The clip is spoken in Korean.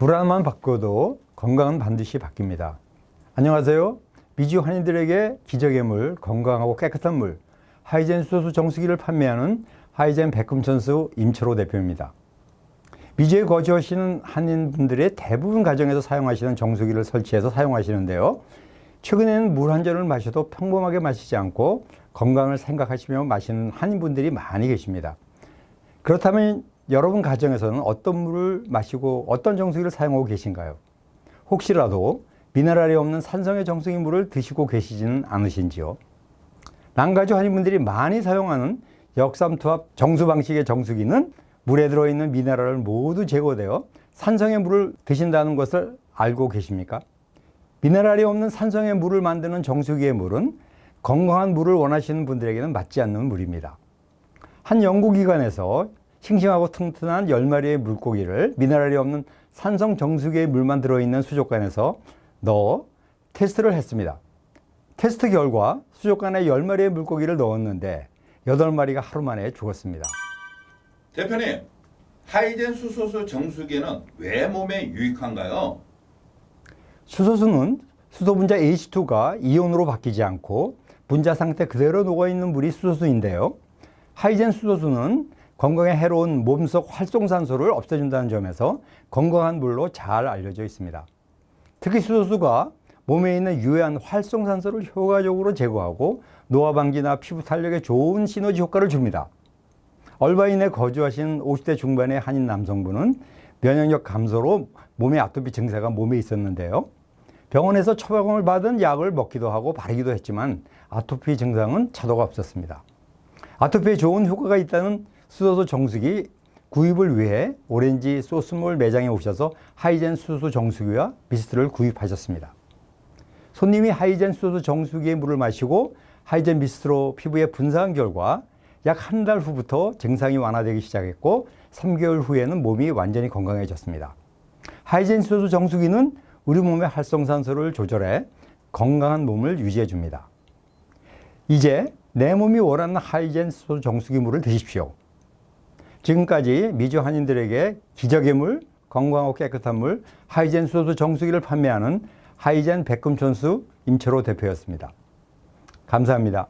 물 하나만 바꿔도 건강은 반드시 바뀝니다. 안녕하세요. 미주 한인들에게 기적의 물, 건강하고 깨끗한 물, 하이젠 수소수 정수기를 판매하는 하이젠 백금천수 임철호 대표입니다. 미주에 거주하시는 한인분들의 대부분 가정에서 사용하시는 정수기를 설치해서 사용하시는데요. 최근에는 물 한 잔을 마셔도 평범하게 마시지 않고 건강을 생각하시며 마시는 한인분들이 많이 계십니다. 그렇다면 여러분 가정에서는 어떤 물을 마시고 어떤 정수기를 사용하고 계신가요? 혹시라도 미네랄이 없는 산성의 정수기 물을 드시고 계시지는 않으신지요? 난가주 한인분들이 많이 사용하는 역삼투압 정수 방식의 정수기는 물에 들어있는 미네랄을 모두 제거되어 산성의 물을 드신다는 것을 알고 계십니까? 미네랄이 없는 산성의 물을 만드는 정수기의 물은 건강한 물을 원하시는 분들에게는 맞지 않는 물입니다. 한 연구기관에서 싱싱하고 튼튼한 10마리의 물고기를 미네랄이 없는 산성 정수기의 물만 들어있는 수족관에서 넣어 테스트를 했습니다. 테스트 결과 수족관에 10마리의 물고기를 넣었는데 8마리가 하루 만에 죽었습니다. 대표님, 하이젠 수소수 정수기는 왜 몸에 유익한가요? 수소수는 수소 분자 H2가 이온으로 바뀌지 않고 분자 상태 그대로 녹아있는 물이 수소수인데요. 하이젠 수소수는 건강에 해로운 몸속 활성산소를 없애준다는 점에서 건강한 물로 잘 알려져 있습니다. 특히 수소수가 몸에 있는 유해한 활성산소를 효과적으로 제거하고 노화 방지나 피부 탄력에 좋은 시너지 효과를 줍니다. 얼바인에 거주하신 50대 중반의 한인 남성분은 면역력 감소로 몸의 아토피 증세가 몸에 있었는데요. 병원에서 처방을 받은 약을 먹기도 하고 바르기도 했지만 아토피 증상은 차도가 없었습니다. 아토피에 좋은 효과가 있다는 수소수 정수기 구입을 위해 오렌지 소스몰 매장에 오셔서 하이젠 수소 정수기와 미스트를 구입하셨습니다. 손님이 하이젠 수소 정수기의 물을 마시고 하이젠 미스트로 피부에 분사한 결과 약 한 달 후부터 증상이 완화되기 시작했고 3개월 후에는 몸이 완전히 건강해졌습니다. 하이젠 수소 정수기는 우리 몸의 활성산소를 조절해 건강한 몸을 유지해 줍니다. 이제 내 몸이 원하는 하이젠 수소 정수기 물을 드십시오. 지금까지 미주 한인들에게 기적의 물, 건강하고 깨끗한 물, 하이젠 수소 정수기를 판매하는 하이젠 백금촌수 임철호 대표였습니다. 감사합니다.